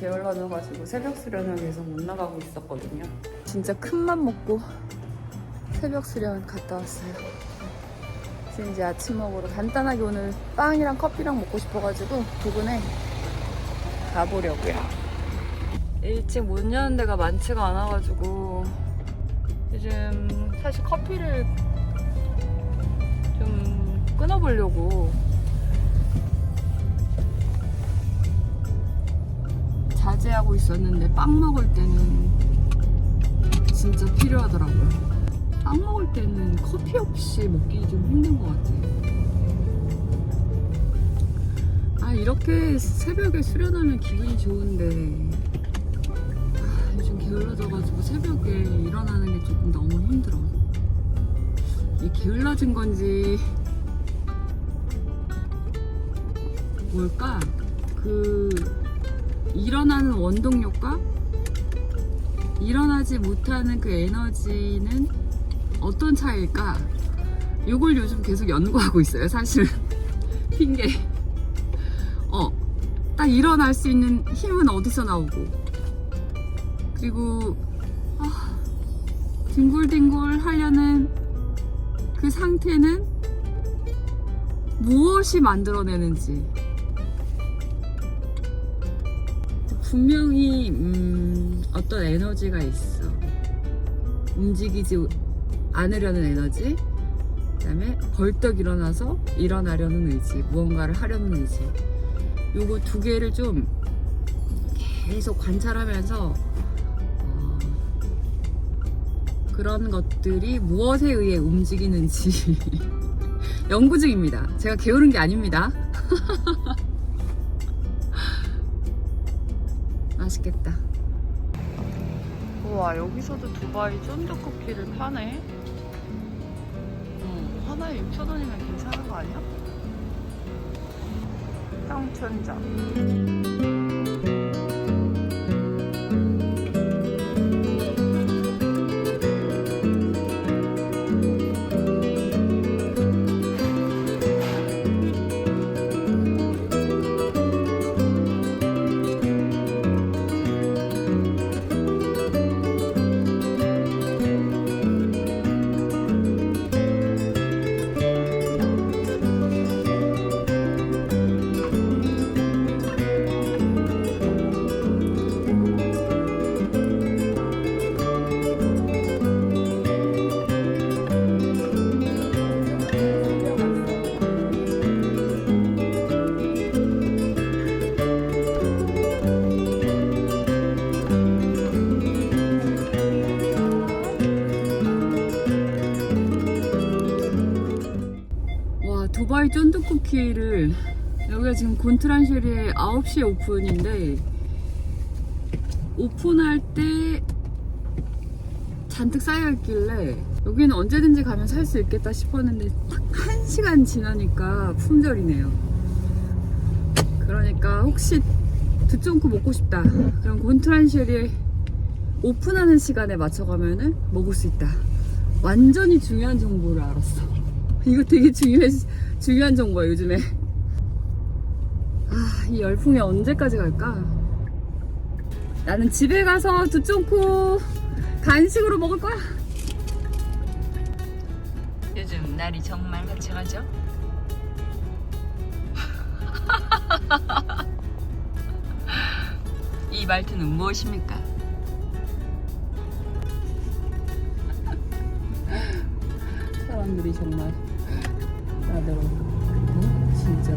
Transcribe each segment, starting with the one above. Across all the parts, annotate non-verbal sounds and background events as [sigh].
게을러져가지고 새벽 수련을 계속 못 나가고 있었거든요. 진짜 큰맘 먹고 새벽 수련 갔다 왔어요. 그래서 이제 아침 먹으러 간단하게 오늘 빵이랑 커피랑 먹고 싶어가지고 부근에 가보려고요. 일찍 못 여는 데가 많지가 않아가지고 요즘 사실 커피를 좀 끊어보려고 자제하고 있었는데 빵 먹을 때는 진짜 필요하더라고요. 빵 먹을 때는 커피 없이 먹기 좀 힘든 것 같아요. 아 이렇게 새벽에 수련하면 기분이 좋은데 아, 요즘 게을러져가지고 새벽에 일어나는 게 조금 너무 힘들어. 이 게을러진 건지 뭘까? 그 일어나는 원동력과 일어나지 못하는 그 에너지는 어떤 차이일까? 이걸 요즘 계속 연구하고 있어요. 사실 [laughs] 핑계. 어, 딱 일어날 수 있는 힘은 어디서 나오고 그리고 아, 뒹굴뒹굴 하려는 그 상태는 무엇이 만들어내는지 분명히 음, 어떤 에너지가 있어 움직이지 않으려는 에너지 그다음에 벌떡 일어나서 일어나려는 의지 무언가를 하려는 의지 요거 두 개를 좀 계속 관찰하면서 어, 그런 것들이 무엇에 의해 움직이는지 [laughs] 연구 중입니다. 제가 게으른 게 아닙니다. [laughs] 맛있겠다. 우와 여기서도 두바이 쫀득쿠키를 파네. 어, 하나에 6,000원이면 괜찮은 거 아니야? 향천장. 두바이 쫀득쿠키를 여기가 지금 곤트란쉐리의 9시에 오픈인데 오픈할 때 잔뜩 쌓여있길래 여기는 언제든지 가면 살 수 있겠다 싶었는데 딱 1시간 지나니까 품절이네요. 그러니까 혹시 두쫑코 먹고 싶다. 그럼 곤트란쉐리 오픈하는 시간에 맞춰가면은 먹을 수 있다. 완전히 중요한 정보를 알았어. 이거 되게 중요해, 중요한 정보야, 요즘에. 아, 이 열풍이 언제까지 갈까? 나는 집에 가서 두쫑코 간식으로 먹을 거야. 요즘 날이 정말 화창하죠? [laughs] 이 말투는 무엇입니까? 사람들이 정말 나더러 어? 진짜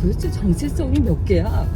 도대체 정체성이 몇 개야?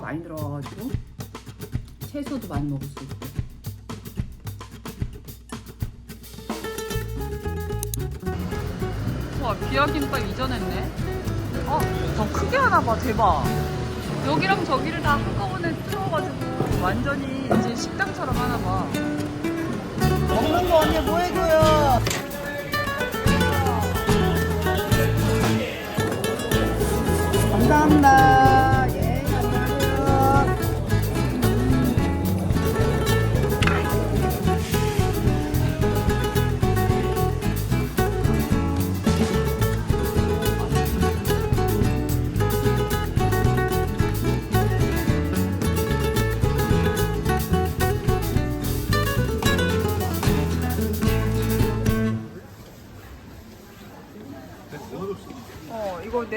많이 들어가가지고 채소도 많이 먹을 수 있고. 와 비아김밥 이전 했네. 어, 더 크게 하나 봐 대박. 여기랑 저기를 다 한꺼번에 뚫어가지고 완전히 이제 식당처럼 하나 봐. 먹는 거 언니 뭐 해줘요? 감사합니다.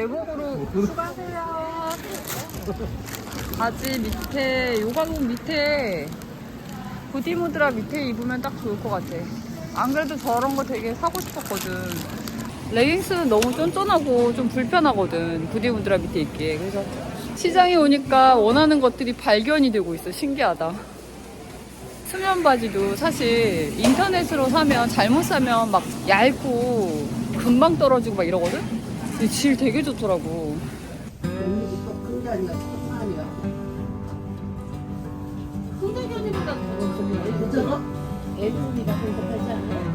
내복으로 추가세요. 바지 밑에, 요가복 밑에, 부디무드라 밑에 입으면 딱 좋을 것 같아. 안 그래도 저런 거 되게 사고 싶었거든. 레깅스는 너무 쫀쫀하고 좀 불편하거든. 부디무드라 밑에 입기에. 그래서 시장에 오니까 원하는 것들이 발견이 되고 있어. 신기하다. 수면 바지도 사실 인터넷으로 사면 잘못 사면 막 얇고 금방 떨어지고 막 이러거든? 근데 질 되게 좋더라고. 큰게 아니라 조금 아니야. 손대견이보다 그죠? 애들이가 행복하지 않아요?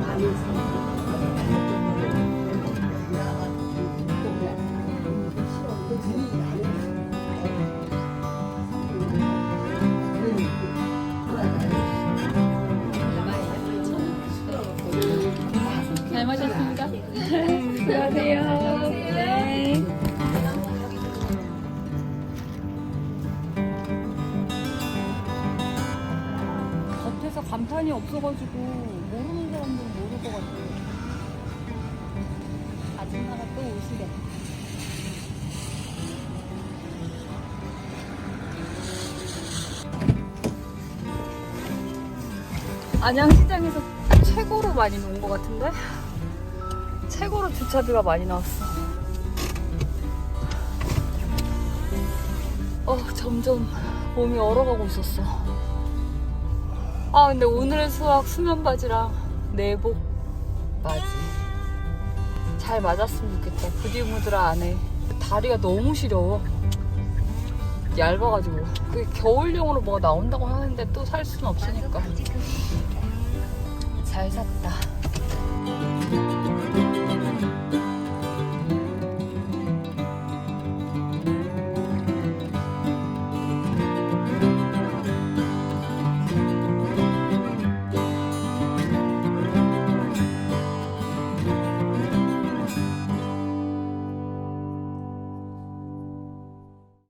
많이 없어가지고 모르는 사람들은 모를 것 같아요. 아줌마가 또 오시래. 안양시장에서 최고로 많이 놓은 것 같은데? 최고로 주차비가 많이 나왔어. 어, 점점 몸이 얼어가고 있었어. 아, 근데 오늘의 수학 수면 바지랑 내복 바지. 잘 맞았으면 좋겠다. 부디무드라 안에. 다리가 너무 시려워. 얇아가지고. 그게 겨울용으로 뭐가 나온다고 하는데 또 살 수는 없으니까. 잘 샀다.